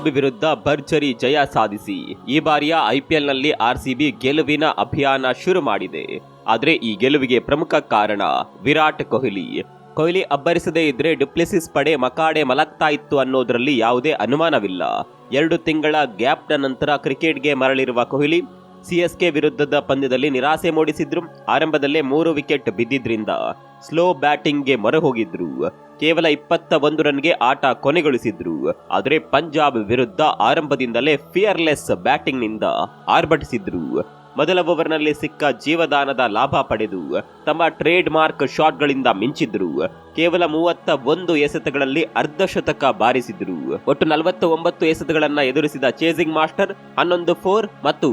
ಪಂಜಾಬ್ ವಿರುದ್ಧ ಭರ್ಜರಿ ಜಯ ಸಾಧಿಸಿ. ಈ ಬಾರಿಯ ಐಪಿಎಲ್ನಲ್ಲಿ ಆರ್ಸಿಬಿ ಗೆಲುವಿನ ಅಭಿಯಾನ ಶುರು ಮಾಡಿದೆ. ಆದರೆ ಈ ಗೆಲುವಿಗೆ ಪ್ರಮುಖ ಕಾರಣ ವಿರಾಟ್ ಕೊಹ್ಲಿ. ಕೊಹ್ಲಿ ಅಬ್ಬರಿಸದೇ ಇದ್ರೆ ಡುಪ್ಲೆಸಿಸ್ ಪಡೆ ಮಕಾಡೆ ಮಲಗ್ತಾ ಇತ್ತು ಅನ್ನೋದರಲ್ಲಿ ಯಾವುದೇ ಅನುಮಾನವಿಲ್ಲ. ಎರಡು ತಿಂಗಳ ಗ್ಯಾಪ್ನ ನಂತರ ಕ್ರಿಕೆಟ್ಗೆ ಮರಳಿರುವ ಕೊಹ್ಲಿ ಸಿಎಸ್ಕೆ ವಿರುದ್ಧದ ಪಂದ್ಯದಲ್ಲಿ ನಿರಾಸೆ ಮೂಡಿಸಿದ್ರು. ಆರಂಭದಲ್ಲೇ ಮೂರು ವಿಕೆಟ್ ಬಿದ್ದಿದ್ರಿಂದ ಸ್ಲೋ ಬ್ಯಾಟಿಂಗ್ಗೆ ಮೊರೆ ಹೋಗಿದ್ರು ಕೇವಲ ಇಪ್ಪತ್ತ ಒಂದು ರನ್ಗೆ ಆಟ ಕೊನೆಗೊಳಿಸಿದ್ರು. ಆದರೆ ಪಂಜಾಬ್ ವಿರುದ್ಧ ಆರಂಭದಿಂದಲೇ ಫಿಯರ್ಲೆಸ್ ಬ್ಯಾಟಿಂಗ್ನಿಂದ ಆರ್ಭಟಿಸಿದ್ರು. ಮೊದಲ ಓವರ್ನಲ್ಲಿ ಸಿಕ್ಕ ಜೀವದಾನದ ಲಾಭ ಪಡೆದು ತಮ್ಮ ಟ್ರೇಡ್ ಮಾರ್ಕ್ ಶಾಟ್ಗಳಿಂದ ಮಿಂಚಿದ್ರು. ಕೇವಲ ಮೂವತ್ತ ಒಂದು ಎಸೆತಗಳಲ್ಲಿ ಅರ್ಧ ಶತಕ ಬಾರಿಸಿದ್ರು. ಒಟ್ಟು ನಲವತ್ತ ಒಂಬತ್ತು ಎಸೆತಗಳನ್ನ ಎದುರಿಸಿದ ಚೇಸಿಂಗ್ ಮಾಸ್ಟರ್, ಹನ್ನೊಂದು ಫೋರ್ ಮತ್ತು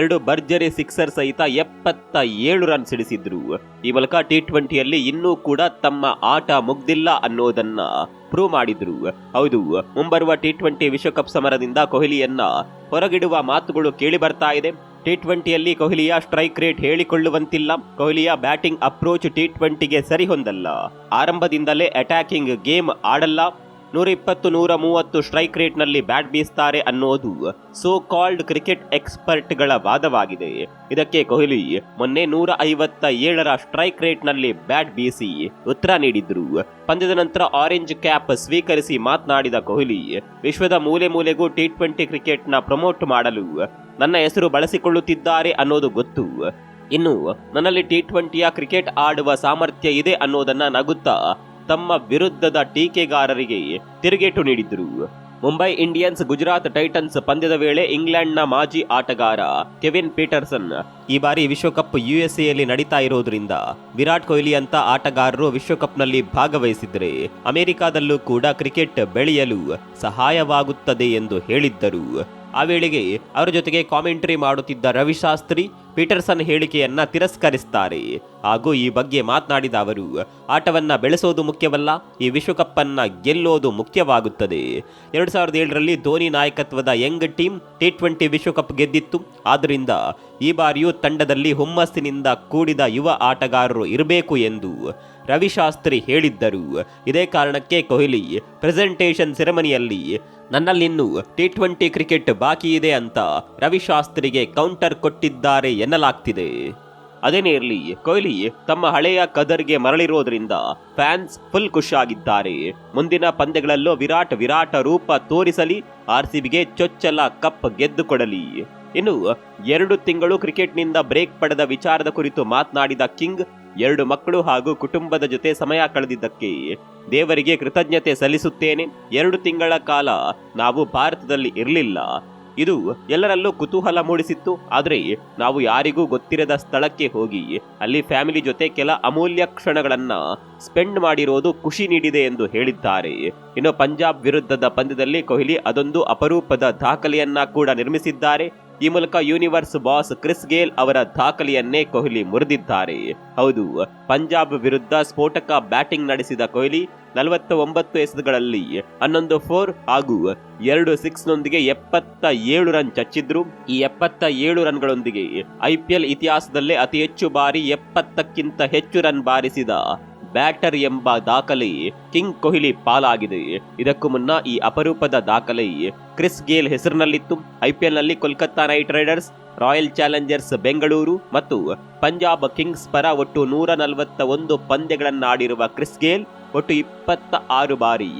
ಎರಡು ಭರ್ಜರಿ ಸಿಕ್ಸರ್ ಸಹಿತ ಎಪ್ಪತ್ತ ಏಳು ರನ್ ಸಿಡಿಸಿದ್ರು. ಈ ಮೂಲಕ ಟಿ ಟ್ವೆಂಟಿಯಲ್ಲಿ ಇನ್ನೂ ಕೂಡ ತಮ್ಮ ಆಟ ಮುಗ್ದಿಲ್ಲ ಅನ್ನೋದನ್ನ ಪ್ರೂವ್ ಮಾಡಿದ್ರು. ಹೌದು, ಮುಂಬರುವ ಟಿ ಟ್ವೆಂಟಿ ವಿಶ್ವಕಪ್ ಸಮರದಿಂದ ಕೊಹ್ಲಿಯನ್ನ ಹೊರಗಿಡುವ ಮಾತುಗಳು ಕೇಳಿ ಬರ್ತಾ ಇದೆ. ಟಿ ಟ್ವೆಂಟಿಯಲ್ಲಿ ಕೊಹ್ಲಿಯ ಸ್ಟ್ರೈಕ್ ರೇಟ್ ಹೇಳಿಕೊಳ್ಳುವಂತಿಲ್ಲ. ಕೊಹ್ಲಿಯ ಬ್ಯಾಟಿಂಗ್ ಅಪ್ರೋಚ್ ಟಿ ಟ್ವೆಂಟಿಗೆ ಸರಿಹೊಂದಲ್ಲ. ಆರಂಭದಿಂದಲೇ ಅಟ್ಯಾಕಿಂಗ್ ಗೇಮ್ ಆಡಲ್ಲ. ನೂರ ಇಪ್ಪತ್ತು ನೂರ ಮೂವತ್ತು ಸ್ಟ್ರೈಕ್ ರೇಟ್ನಲ್ಲಿ ಬ್ಯಾಟ್ ಬೀಸ್ತಾರೆ ಅನ್ನೋದು ಸೋ ಕಾಲ್ಡ್ ಕ್ರಿಕೆಟ್ ಎಕ್ಸ್ಪರ್ಟ್ಗಳ ವಾದವಾಗಿದೆ. ಇದಕ್ಕೆ ಕೊಹ್ಲಿ ಮೊನ್ನೆ ನೂರ ಐವತ್ತ ಏಳರ ಸ್ಟ್ರೈಕ್ ರೇಟ್ನಲ್ಲಿ ಬ್ಯಾಟ್ ಬೀಸಿ ಉತ್ತರ ನೀಡಿದ್ರು. ಪಂದ್ಯದ ನಂತರ ಆರೆಂಜ್ ಕ್ಯಾಪ್ ಸ್ವೀಕರಿಸಿ ಮಾತನಾಡಿದ ಕೊಹ್ಲಿ, ವಿಶ್ವದ ಮೂಲೆ ಮೂಲೆಗೂ ಟಿ ಟ್ವೆಂಟಿ ಕ್ರಿಕೆಟ್ನ ಪ್ರಮೋಟ್ ಮಾಡಲು ನನ್ನ ಹೆಸರು ಬಳಸಿಕೊಳ್ಳುತ್ತಿದ್ದಾರೆ ಅನ್ನೋದು ಗೊತ್ತು. ಇನ್ನು ನನ್ನಲ್ಲಿ ಟಿ ಟ್ವೆಂಟಿಯ ಕ್ರಿಕೆಟ್ ಆಡುವ ಸಾಮರ್ಥ್ಯ ಇದೆ ಅನ್ನೋದನ್ನ ನಗುತ್ತಾ ತಮ್ಮ ವಿರುದ್ಧದ ಟೀಕೆಗಾರರಿಗೆ ತಿರುಗೇಟು ನೀಡಿದ್ರು ಮುಂಬೈ ಇಂಡಿಯನ್ಸ್, ಗುಜರಾತ್ ಟೈಟನ್ಸ್ ಪಂದ್ಯದ ವೇಳೆ ಇಂಗ್ಲೆಂಡ್ನ ಮಾಜಿ ಆಟಗಾರ ಕೆವಿನ್ ಪೀಟರ್ಸನ್ ಈ ಬಾರಿ ವಿಶ್ವಕಪ್ ಯುಎಸ್ಎಯಲ್ಲಿ ನಡೀತಾ ಇರೋದ್ರಿಂದ ವಿರಾಟ್ ಕೊಹ್ಲಿ ಅಂತ ಆಟಗಾರರು ವಿಶ್ವಕಪ್ನಲ್ಲಿ ಭಾಗವಹಿಸಿದರೆ ಅಮೆರಿಕಾದಲ್ಲೂ ಕೂಡ ಕ್ರಿಕೆಟ್ ಬೆಳೆಯಲು ಸಹಾಯವಾಗುತ್ತದೆ ಎಂದು ಹೇಳಿದ್ದರು. ಆ ವೇಳೆಗೆ ಅವರ ಜೊತೆಗೆ ಕಾಮೆಂಟ್ರಿ ಮಾಡುತ್ತಿದ್ದ ರವಿಶಾಸ್ತ್ರಿ ಪೀಟರ್ಸನ್ ಹೇಳಿಕೆಯನ್ನ ತಿರಸ್ಕರಿಸ್ತಾರೆ. ಹಾಗೂ ಈ ಬಗ್ಗೆ ಮಾತನಾಡಿದ ಅವರು, ಆಟವನ್ನ ಬೆಳೆಸೋದು ಮುಖ್ಯವಲ್ಲ, ಈ ವಿಶ್ವಕಪ್ ಅನ್ನ ಗೆಲ್ಲೋದು ಮುಖ್ಯವಾಗುತ್ತದೆ. ಎರಡು ಸಾವಿರದ ಏಳರಲ್ಲಿ ಧೋನಿ ನಾಯಕತ್ವದ ಯಂಗ್ ಟೀಮ್ ಟಿ ಟ್ವೆಂಟಿ ವಿಶ್ವಕಪ್ ಗೆದ್ದಿತ್ತು. ಆದ್ದರಿಂದ ಈ ಬಾರಿಯೂ ತಂಡದಲ್ಲಿ ಹುಮ್ಮಸ್ಸಿನಿಂದ ಕೂಡಿದ ಯುವ ಆಟಗಾರರು ಇರಬೇಕು ಎಂದು ರವಿಶಾಸ್ತ್ರಿ ಹೇಳಿದ್ದರು. ಇದೇ ಕಾರಣಕ್ಕೆ ಕೊಹ್ಲಿ ಪ್ರೆಸೆಂಟೇಷನ್ ಸೆರೆಮನಿಯಲ್ಲಿ, ನನ್ನಲ್ಲಿನ್ನು ಟಿ ಟ್ವೆಂಟಿ ಕ್ರಿಕೆಟ್ ಬಾಕಿ ಇದೆ ಅಂತ ರವಿಶಾಸ್ತ್ರಿಗೆ ಕೌಂಟರ್ ಕೊಟ್ಟಿದ್ದಾರೆ ಎನ್ನಲಾಗ್ತಿದೆ. ಅದೇನೇ ಇರಲಿ ಕೊಹ್ಲಿ ತಮ್ಮ ಹಳೆಯ ಕದರ್ಗೆ ಮರಳಿರೋದ್ರಿಂದ ಫ್ಯಾನ್ಸ್ ಫುಲ್ ಖುಷಿಯಾಗಿದ್ದಾರೆ. ಮುಂದಿನ ಪಂದ್ಯಗಳಲ್ಲೂ ವಿರಾಟ್ ವಿರಾಟ ರೂಪ ತೋರಿಸಲಿ, ಆರ್ ಆರ್ಸಿಬಿಗೆ ಚೊಚ್ಚಲ ಕಪ್ ಗೆದ್ದುಕೊಡಲಿ ಇನ್ನು ಎರಡು ತಿಂಗಳು ಕ್ರಿಕೆಟ್ನಿಂದ ಬ್ರೇಕ್ ಪಡೆದ ವಿಚಾರದ ಕುರಿತು ಮಾತನಾಡಿದ ಕಿಂಗ್ ಎರಡು ಮಕ್ಕಳು ಹಾಗೂ ಕುಟುಂಬದ ಜೊತೆ ಸಮಯ ಕಳೆದಿದ್ದಕ್ಕೆ ದೇವರಿಗೆ ಕೃತಜ್ಞತೆ ಸಲ್ಲಿಸುತ್ತೇನೆ. ಎರಡು ತಿಂಗಳ ಕಾಲ ನಾವು ಭಾರತದಲ್ಲಿ ಇರಲಿಲ್ಲ. ಇದು ಎಲ್ಲರಲ್ಲೂ ಕುತೂಹಲ ಮೂಡಿಸಿತ್ತು. ಆದರೆ ನಾವು ಯಾರಿಗೂ ಗೊತ್ತಿರದ ಸ್ಥಳಕ್ಕೆ ಹೋಗಿ ಅಲ್ಲಿ ಫ್ಯಾಮಿಲಿ ಜೊತೆ ಕೆಲ ಅಮೂಲ್ಯ ಕ್ಷಣಗಳನ್ನು ಸ್ಪೆಂಡ್ ಮಾಡಿರೋದು ಖುಷಿ ನೀಡಿದೆ ಎಂದು ಹೇಳಿದ್ದಾರೆ. ಇನ್ನು ಪಂಜಾಬ್ ವಿರುದ್ಧದ ಪಂದ್ಯದಲ್ಲಿ ಕೊಹ್ಲಿ ಅದೊಂದು ಅಪರೂಪದ ದಾಖಲೆಯನ್ನ ಕೂಡ ನಿರ್ಮಿಸಿದ್ದಾರೆ. ಈ ಮೂಲಕ ಯೂನಿವರ್ಸ್ ಬಾಸ್ ಕ್ರಿಸ್ ಗೇಲ್ ಅವರ ದಾಖಲೆಯನ್ನೇ ಕೊಹ್ಲಿ ಮುರಿದಿದ್ದಾರೆ. ಹೌದು, ಪಂಜಾಬ್ ವಿರುದ್ಧ ಸ್ಫೋಟಕ ಬ್ಯಾಟಿಂಗ್ ನಡೆಸಿದ ಕೊಹ್ಲಿ ನಲವತ್ತ ಒಂಬತ್ತು ಎಸೆತಗಳಲ್ಲಿ ಹನ್ನೊಂದು ಫೋರ್ ಹಾಗೂ ಎರಡು ಸಿಕ್ಸ್ನೊಂದಿಗೆ ಎಪ್ಪತ್ತ ಏಳು ರನ್ ಚಚ್ಚಿದ್ರು. ಈ ಎಪ್ಪತ್ತ ಏಳು ರನ್ಗಳೊಂದಿಗೆ ಐಪಿಎಲ್ ಇತಿಹಾಸದಲ್ಲೇ ಅತಿ ಹೆಚ್ಚು ಬಾರಿ ಎಪ್ಪತ್ತಕ್ಕಿಂತ ಹೆಚ್ಚು ರನ್ ಬಾರಿಸಿದ ಬ್ಯಾಟರ್ ಎಂಬ ದಾಖಲೆ ಕಿಂಗ್ ಕೊಹ್ಲಿ ಪಾಲಾಗಿದೆ. ಇದಕ್ಕೂ ಮುನ್ನ ಈ ಅಪರೂಪದ ದಾಖಲೆ ಕ್ರಿಸ್ ಗೇಲ್ ಹೆಸರಿನಲ್ಲಿತ್ತು. ಐಪಿಎಲ್ನಲ್ಲಿ Kolkata Knight Riders, Royal Challengers Bengaluru ಮತ್ತು ಪಂಜಾಬ್ ಕಿಂಗ್ಸ್ ಪರ ಒಟ್ಟು ನೂರ ನಲವತ್ತ ಒಂದು ಪಂದ್ಯಗಳನ್ನಾಡಿರುವ ಕ್ರಿಸ್ ಗೇಲ್ ಒಟ್ಟು ಇಪ್ಪತ್ತ ಆರು ಬಾರಿ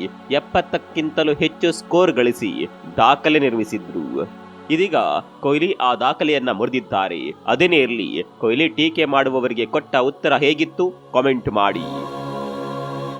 ಎಪ್ಪತ್ತಕ್ಕಿಂತಲೂ ಹೆಚ್ಚು ಸ್ಕೋರ್ ಗಳಿಸಿ ದಾಖಲೆ ನಿರ್ಮಿಸಿದ್ರು. ಇದೀಗ ಕೊಹ್ಲಿ ಆ ದಾಖಲೆಯನ್ನ ಮುರಿದಿದ್ದಾರೆ. ಅದೇನೇ ಇರಲಿ ಕೊಹ್ಲಿ ಟೀಕೆ ಮಾಡುವವರಿಗೆ ಕೊಟ್ಟ ಉತ್ತರ ಹೇಗಿತ್ತು? ಕಾಮೆಂಟ್ ಮಾಡಿ.